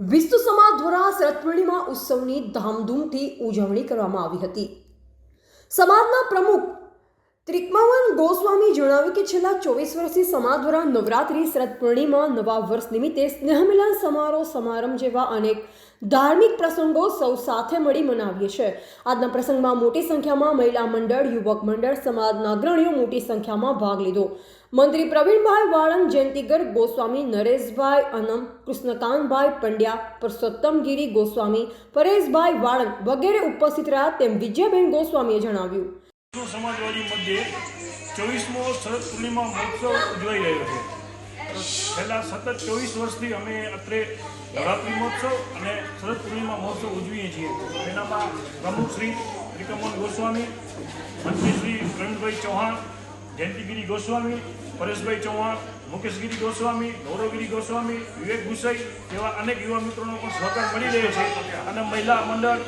વિસ્તુ સમાજ દ્વારા શરદ પૂર્ણિમા ઉત્સવની ધામધૂમથી ઉજવણી કરવામાં આવી હતી. સમાજના પ્રમુખ ત્રિકમાવન ગોસ્વામી જણાવ્યું કે છેલ્લા ચોવીસ વર્ષથી સમાજ દ્વારા નવરાત્રિ, શરદ પૂર્ણિમા, નવા વર્ષ નિમિત્તે સ્નેહમિલન સમારોહ, સમારંભ જેવા અનેક ધાર્મિક પ્રસંગો સૌ સાથે મળી મનાવીએ છીએ. આજના પ્રસંગમાં મોટી સંખ્યામાં મહિલા મંડળ, યુવક મંડળ, સમાજના અગ્રણીઓ મોટી સંખ્યામાં ભાગ લીધો. મંત્રી પ્રવીણભાઈ વાળંદ જયંતિગર ગોસ્વામી નરેશભાઈ અનમ, કૃષ્ણકાંતભાઈ પંડ્યા પુરુષોત્તમગીરી ગોસ્વામી, પરેશભાઈ વાળંદ વગેરે ઉપસ્થિત રહ્યા તેમ વિજયબેન ગોસ્વામીએ જણાવ્યું. સમાજવાદી મધ્યે ચોવીસમો શરદ પૂર્ણિમા મહોત્સવ ઉજવાઈ રહ્યો છે. છેલ્લા સતત ચોવીસ વર્ષથી અમે અત્રે નવરાત્રિ મહોત્સવ અને શરદ પૂર્ણિમા મહોત્સવ ઉજવીએ છીએ. એનામાં પ્રમુખ શ્રી ત્રિકમન ગોસ્વામી, મંત્રી શ્રી પ્રવીણભાઈ ચૌહાણ, જયંતિગીરી ગોસ્વામી, પરેશભાઈ ચૌહાણ, મુકેશગીરી ગોસ્વામી, ગૌરવગીરી ગોસ્વામી, વિવેક ગુસાઈ એવા અનેક યુવા મિત્રોનો પણ સહકાર મળી રહ્યો છે. અને મહિલા મંડળ,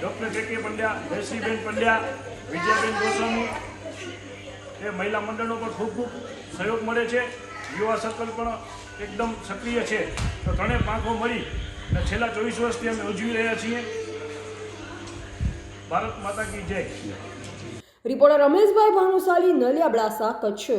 ડૉક્ટર કે કે પંડ્યા, જયશ્રીબેન પંડ્યા, વિજયાબેન ગોસ્વામી એ મહિલા મંડળનો પણ ખૂબ ખૂબ સહયોગ મળે છે. યુવા સર્કલ પણ એકદમ સક્રિય છે. તો ત્રણેય પાંખો મળી અને છેલ્લા ચોવીસ વર્ષથી અમે ઉજવી રહ્યા છીએ. ભારત માતા કી જય. રિપોર્ટર રમેશભાઈ ભાનુશાલી નલિયા અબડાસા કચ્છ.